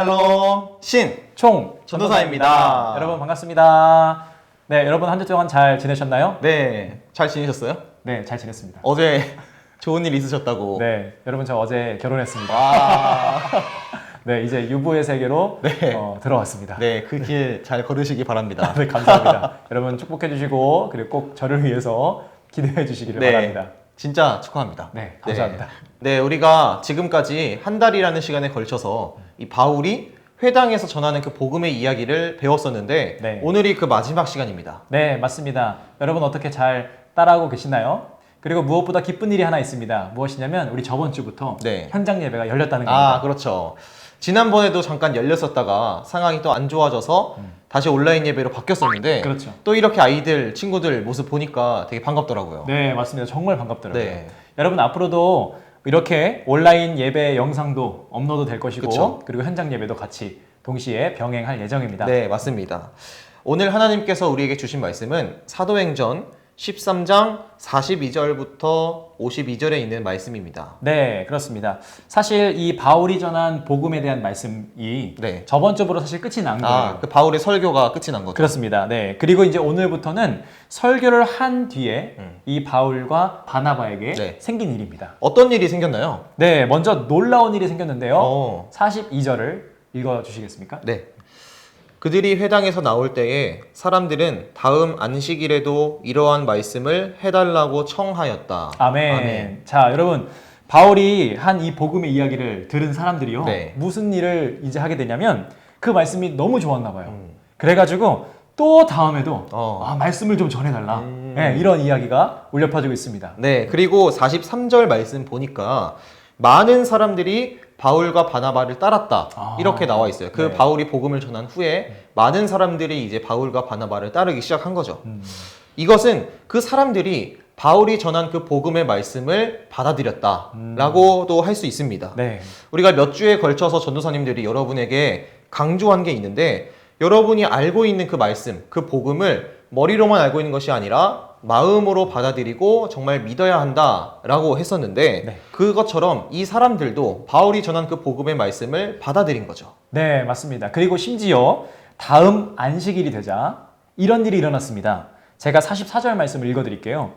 샬롬 신 총 전도사입니다. 여러분 반갑습니다. 네, 여러분 한 주 동안 잘 지내셨나요? 네, 잘 지내셨어요? 네, 잘 지냈습니다. 어제 좋은 일 있으셨다고. 네, 여러분 저 어제 결혼했습니다. 와, 네, 이제 유부의 세계로 네. 어, 들어왔습니다. 네, 그 길 잘 걸으시기 바랍니다. 네, 감사합니다. 여러분 축복해 주시고 그리고 꼭 저를 위해서 기도해 주시기를 네, 바랍니다. 진짜 축하합니다. 네, 감사합니다. 네, 네, 우리가 지금까지 한 달이라는 시간에 걸쳐서 이 바울이 회당에서 전하는 그 복음의 이야기를 배웠었는데 네. 오늘이 그 마지막 시간입니다. 네, 맞습니다. 여러분 어떻게 잘 따라하고 계시나요? 그리고 무엇보다 기쁜 일이 하나 있습니다. 무엇이냐면 우리 저번 주부터 네. 현장 예배가 열렸다는 겁니다. 아, 그렇죠. 지난번에도 잠깐 열렸었다가 상황이 또 안 좋아져서 다시 온라인 예배로 바뀌었었는데 음. 그렇죠. 또 이렇게 아이들 친구들 모습 보니까 되게 반갑더라고요. 네, 맞습니다. 정말 반갑더라고요. 네. 여러분 앞으로도 이렇게 온라인 예배 영상도 업로드 될 것이고 그쵸. 그리고 현장 예배도 같이 동시에 병행할 예정입니다. 네, 맞습니다. 오늘 하나님께서 우리에게 주신 말씀은 사도행전 13장 42절부터 52절에 있는 말씀입니다. 네, 그렇습니다. 사실 이 바울이 전한 복음에 대한 말씀이 네. 저번 주부로 사실 끝이 난 거예요. 아, 그 바울의 설교가 끝이 난 거죠. 그렇습니다. 네. 그리고 이제 오늘부터는 설교를 한 뒤에 음. 이 바울과 바나바에게 네. 생긴 일입니다. 어떤 일이 생겼나요? 네, 먼저 놀라운 일이 생겼는데요. 어. 42절을 읽어 주시겠습니까? 네. 그들이 회당에서 나올 때에 사람들은 다음 안식일에도 이러한 말씀을 해달라고 청하였다. 아멘. 자, 여러분. 바울이 한 이 복음의 이야기를 들은 사람들이요. 네. 무슨 일을 이제 하게 되냐면 그 말씀이 너무 좋았나 봐요. 음. 그래가지고 또 다음에도 어. 아, 말씀을 좀 전해달라. 음. 네, 이런 이야기가 울려 퍼지고 있습니다. 네, 그리고 43절 말씀 보니까 많은 사람들이 바울과 바나바를 따랐다. 아. 이렇게 나와 있어요. 그 네. 바울이 복음을 전한 후에 많은 사람들이 이제 바울과 바나바를 따르기 시작한 거죠. 음. 이것은 그 사람들이 바울이 전한 그 복음의 말씀을 받아들였다라고도 할수 있습니다. 네. 우리가 몇 주에 걸쳐서 전도사님들이 여러분에게 강조한 게 있는데 여러분이 알고 있는 그 말씀, 그 복음을 머리로만 알고 있는 것이 아니라 마음으로 받아들이고 정말 믿어야 한다라고 했었는데 네. 그것처럼 이 사람들도 바울이 전한 그 복음의 말씀을 받아들인 거죠. 네, 맞습니다. 그리고 심지어 다음 안식일이 되자 이런 일이 일어났습니다. 제가 44절 말씀을 읽어 드릴게요.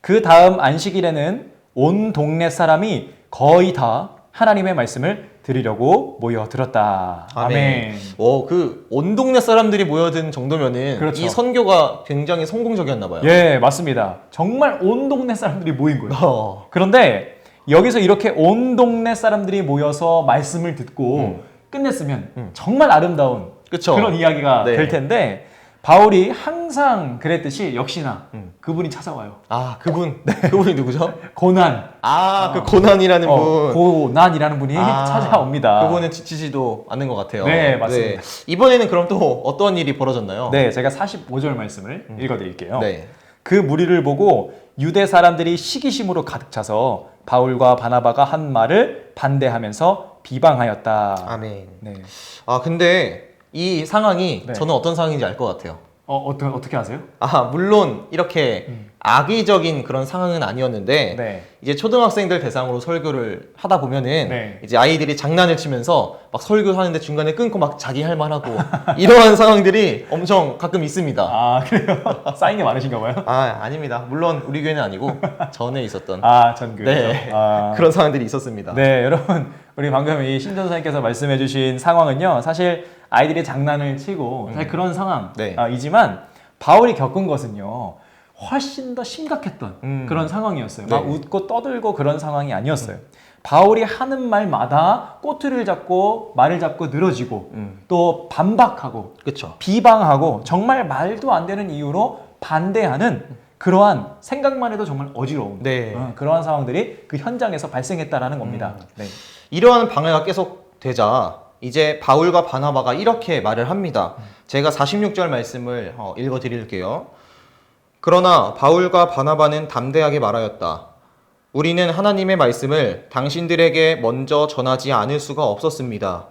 그 다음 안식일에는 온 동네 사람이 거의 다 하나님의 말씀을 들으려고 모여들었다. 아멘. 어, 그 온 동네 사람들이 모여든 정도면은 그렇죠. 이 선교가 굉장히 성공적이었나 봐요. 예, 맞습니다. 정말 온 동네 사람들이 모인 거예요. 어. 그런데 여기서 이렇게 온 동네 사람들이 모여서 말씀을 듣고 음. 끝냈으면 음. 정말 아름다운 그쵸. 그런 이야기가 네. 될 텐데 바울이 항상 그랬듯이 역시나 음. 그분이 찾아와요. 아, 그분. 그분이 누구죠? 고난, 아, 그 고난이라는 어, 분. 고난이라는 분이 아, 찾아옵니다. 그분은 지치지도 않는 것 같아요. 네, 맞습니다. 이번에는 그럼 또 어떤 일이 벌어졌나요? 네, 제가 45절 말씀을 읽어드릴게요. 네. 그 무리를 보고 유대 사람들이 시기심으로 가득 차서 바울과 바나바가 한 말을 반대하면서 비방하였다. 아멘. 네. 아, 근데 이 상황이 네. 저는 어떤 상황인지 알 것 같아요. 어, 어떻게 어떻게 아세요? 아, 물론 이렇게 음. 악의적인 그런 상황은 아니었는데 네. 이제 초등학생들 대상으로 설교를 하다 보면은 네. 이제 아이들이 장난을 치면서 막 설교하는데 중간에 끊고 막 자기 할 말하고 이러한 상황들이 엄청 가끔 있습니다. 아, 그래요? 쌓인 게 많으신가 봐요? 아, 아닙니다. 물론 우리 교회는 아니고 전에 있었던 아, 전교. 네. 아, 그런 상황들이 있었습니다. 네, 여러분. 우리 방금 이 신전사님께서 말씀해 주신 상황은요. 사실 아이들이 장난을 치고 사실 그런 네. 상황이지만 바울이 겪은 것은요. 훨씬 더 심각했던 음. 그런 상황이었어요. 네. 막 웃고 떠들고 그런 상황이 아니었어요. 바울이 하는 말마다 꼬투리를 잡고 말을 잡고 늘어지고 음. 또 반박하고 그렇죠. 비방하고 정말 말도 안 되는 이유로 반대하는 그러한 생각만 해도 정말 어지러운 네. 어, 그러한 상황들이 그 현장에서 발생했다라는 겁니다. 네. 이러한 방해가 계속 되자 이제 바울과 바나바가 이렇게 말을 합니다. 제가 46절 말씀을 어, 읽어 드릴게요. 그러나 바울과 바나바는 담대하게 말하였다. 우리는 하나님의 말씀을 당신들에게 먼저 전하지 않을 수가 없었습니다.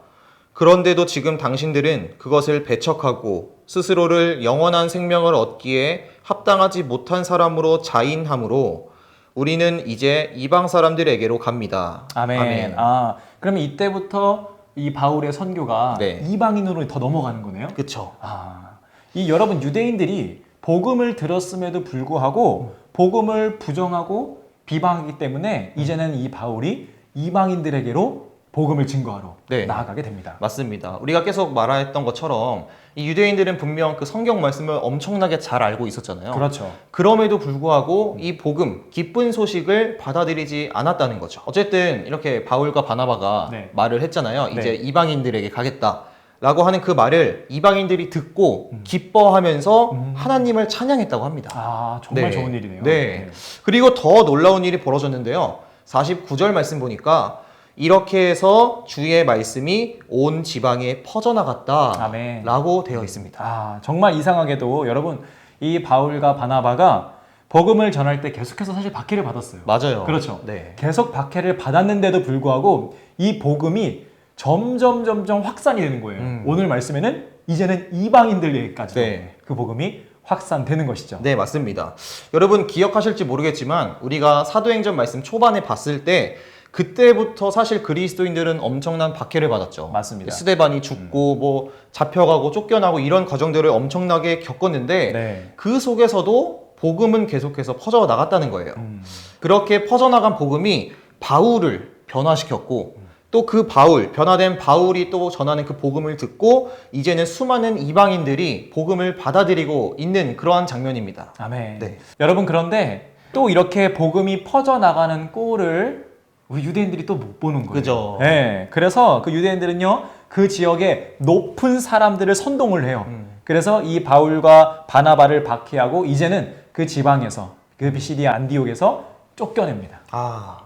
그런데도 지금 당신들은 그것을 배척하고 스스로를 영원한 생명을 얻기에 합당하지 못한 사람으로 자인함으로 우리는 이제 이방 사람들에게로 갑니다. 아멘. 아, 그러면 이때부터 이 바울의 선교가 네. 이방인으로 더 넘어가는 거네요. 그쵸. 아, 이 여러분 유대인들이 복음을 들었음에도 불구하고 복음을 부정하고 비방하기 때문에 이제는 이 바울이 이방인들에게로 복음을 증거하러 네. 나아가게 됩니다. 맞습니다. 우리가 계속 말했던 것처럼 이 유대인들은 분명 그 성경 말씀을 엄청나게 잘 알고 있었잖아요. 그렇죠. 그럼에도 불구하고 이 복음, 기쁜 소식을 받아들이지 않았다는 거죠. 어쨌든 이렇게 바울과 바나바가 네. 말을 했잖아요. 네. 이제 이방인들에게 가겠다. 라고 하는 그 말을 이방인들이 듣고 음. 기뻐하면서 음. 하나님을 찬양했다고 합니다. 아 정말 네. 좋은 일이네요. 네. 그리고 더 놀라운 일이 벌어졌는데요. 49절 말씀 보니까 이렇게 해서 주의 말씀이 온 지방에 퍼져나갔다. 아멘. 라고 되어 있습니다. 아 정말 이상하게도 여러분 이 바울과 바나바가 복음을 전할 때 계속해서 사실 박해를 받았어요. 맞아요. 그렇죠. 네. 계속 박해를 받았는데도 불구하고 이 복음이 점점 점점 확산이 되는 거예요. 음. 오늘 말씀에는 이제는 이방인들에게까지 네. 그 복음이 확산되는 것이죠. 네, 맞습니다. 여러분 기억하실지 모르겠지만 우리가 사도행전 말씀 초반에 봤을 때 그때부터 사실 그리스도인들은 엄청난 박해를 받았죠. 맞습니다. 음. 스데반이 죽고 뭐 잡혀가고 쫓겨나고 이런 과정들을 엄청나게 겪었는데 네. 그 속에서도 복음은 계속해서 퍼져 나갔다는 거예요. 음. 그렇게 퍼져 나간 복음이 바울을 변화시켰고 또그 바울, 변화된 바울이 또 전하는 그 복음을 듣고 이제는 수많은 이방인들이 복음을 받아들이고 있는 그러한 장면입니다. 아멘. 네. 여러분 그런데 또 이렇게 복음이 퍼져 나가는 꼴을 우리 유대인들이 또 못 보는 거예요. 그죠. 네. 그래서 그 유대인들은요 그 지역에 높은 사람들을 선동을 해요. 음. 그래서 이 바울과 바나바를 박해하고 이제는 그 지방에서 그 비시디아 안디옥에서 쫓겨냅니다. 아,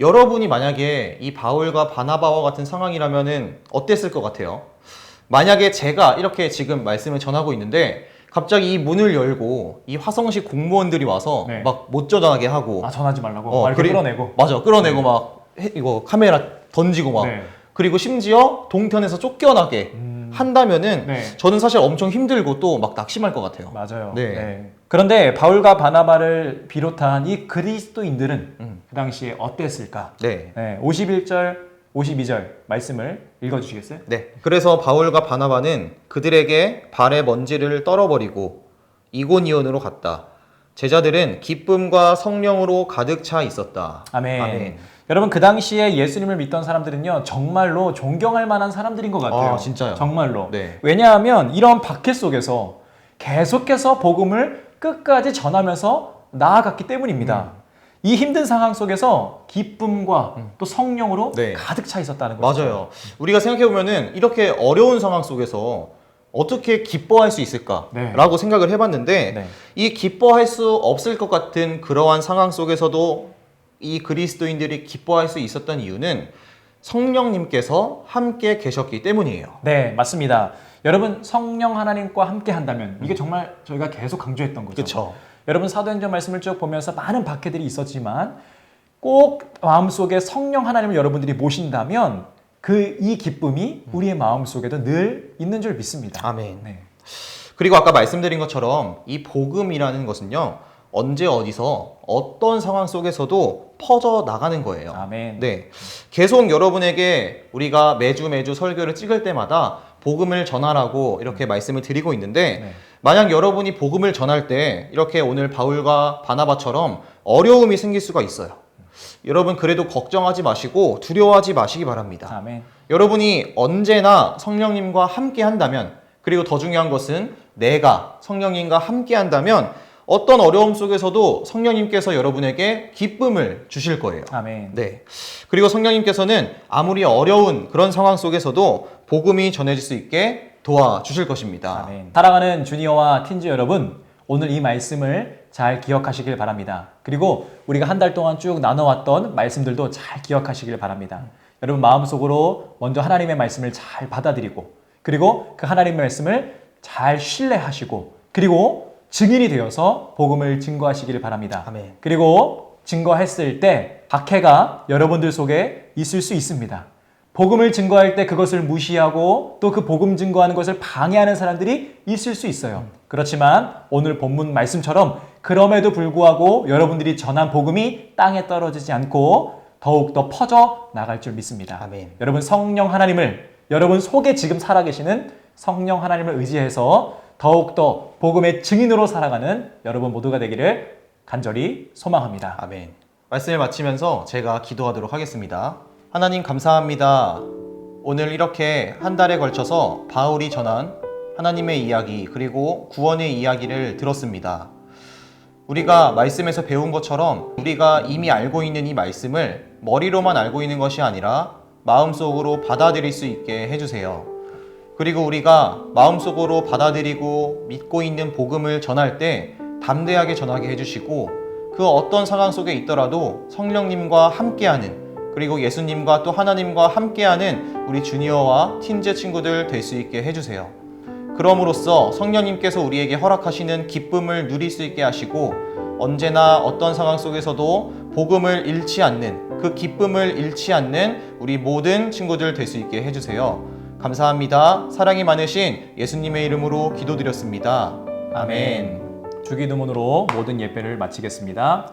여러분이 만약에 이 바울과 바나바와 같은 상황이라면은 어땠을 것 같아요? 만약에 제가 이렇게 지금 말씀을 전하고 있는데 갑자기 이 문을 열고 이 화성식 공무원들이 와서 네. 막못 전하게 하고 아 전하지 말라고 어, 말 그리- 끌어내고. 맞아 끌어내고 네. 막 해- 이거 카메라 던지고 막 네. 그리고 심지어 동편에서 쫓겨나게 음. 한다면은 네. 저는 사실 엄청 힘들고 또 막 낙심할 것 같아요. 맞아요. 네. 그런데 바울과 바나바를 비롯한 이 그리스도인들은 음. 그 당시에 어땠을까? 네. 네, 51절, 52절 말씀을 읽어주시겠어요? 네. 그래서 바울과 바나바는 그들에게 발의 먼지를 떨어버리고 이고니온으로 갔다. 제자들은 기쁨과 성령으로 가득 차 있었다. 아멘. 여러분 그 당시에 예수님을 믿던 사람들은요 정말로 존경할 만한 사람들인 것 같아요. 아, 진짜요? 정말로. 네. 왜냐하면 이런 박해 속에서 계속해서 복음을 끝까지 전하면서 나아갔기 때문입니다. 음. 이 힘든 상황 속에서 기쁨과 또 성령으로 네. 가득 차 있었다는 거죠. 맞아요. 우리가 생각해 보면은 이렇게 어려운 상황 속에서 어떻게 기뻐할 수 있을까라고 네. 생각을 해봤는데 네. 이 기뻐할 수 없을 것 같은 그러한 상황 속에서도 이 그리스도인들이 기뻐할 수 있었던 이유는 성령님께서 함께 계셨기 때문이에요. 네, 맞습니다. 여러분 성령 하나님과 함께 한다면 이게 정말 저희가 계속 강조했던 거죠. 그렇죠. 여러분 사도행전 말씀을 쭉 보면서 많은 박해들이 있었지만 꼭 마음속에 성령 하나님을 여러분들이 모신다면 그 이 기쁨이 우리의 마음속에도 늘 있는 줄 믿습니다. 아멘. 네. 그리고 아까 말씀드린 것처럼 이 복음이라는 것은요 언제 어디서 어떤 상황 속에서도 퍼져 나가는 거예요. 아멘. 네, 계속 여러분에게 우리가 매주 매주 설교를 찍을 때마다 복음을 전하라고 이렇게 말씀을 드리고 있는데 네. 만약 여러분이 복음을 전할 때 이렇게 오늘 바울과 바나바처럼 어려움이 생길 수가 있어요. 여러분 그래도 걱정하지 마시고 두려워하지 마시기 바랍니다. 아멘. 여러분이 언제나 성령님과 함께 한다면 그리고 더 중요한 것은 내가 성령님과 함께 한다면 어떤 어려움 속에서도 성령님께서 여러분에게 기쁨을 주실 거예요. 아멘. 네. 그리고 성령님께서는 아무리 어려운 그런 상황 속에서도 복음이 전해질 수 있게 도와주실 것입니다. 아멘. 사랑하는 주니어와 틴즈 여러분, 오늘 이 말씀을 잘 기억하시길 바랍니다. 그리고 우리가 한 달 동안 쭉 나눠왔던 말씀들도 잘 기억하시길 바랍니다. 여러분 마음속으로 먼저 하나님의 말씀을 잘 받아들이고 그리고 그 하나님의 말씀을 잘 신뢰하시고 그리고 증인이 되어서 복음을 증거하시기를 바랍니다. 아멘. 그리고 증거했을 때 박해가 여러분들 속에 있을 수 있습니다. 복음을 증거할 때 그것을 무시하고 또 그 복음 증거하는 것을 방해하는 사람들이 있을 수 있어요. 그렇지만 오늘 본문 말씀처럼 그럼에도 불구하고 여러분들이 전한 복음이 땅에 떨어지지 않고 더욱 더 퍼져 나갈 줄 믿습니다. 아멘. 여러분 성령 하나님을 여러분 속에 지금 살아계시는 성령 하나님을 의지해서 더욱 더 복음의 증인으로 살아가는 여러분 모두가 되기를 간절히 소망합니다. 아멘. 말씀을 마치면서 제가 기도하도록 하겠습니다. 하나님 감사합니다. 오늘 이렇게 한 달에 걸쳐서 바울이 전한 하나님의 이야기 그리고 구원의 이야기를 들었습니다. 우리가 말씀에서 배운 것처럼 우리가 이미 알고 있는 이 말씀을 머리로만 알고 있는 것이 아니라 마음속으로 받아들일 수 있게 해주세요. 그리고 우리가 마음속으로 받아들이고 믿고 있는 복음을 전할 때 담대하게 전하게 해주시고 그 어떤 상황 속에 있더라도 성령님과 함께하는 그리고 예수님과 또 하나님과 함께하는 우리 주니어와 팀제 친구들 될 수 있게 해주세요. 그럼으로써 성령님께서 우리에게 허락하시는 기쁨을 누릴 수 있게 하시고 언제나 어떤 상황 속에서도 복음을 잃지 않는 그 기쁨을 잃지 않는 우리 모든 친구들 될 수 있게 해주세요. 감사합니다. 사랑이 많으신 예수님의 이름으로 기도드렸습니다. 아멘. 주기도문으로 모든 예배를 마치겠습니다.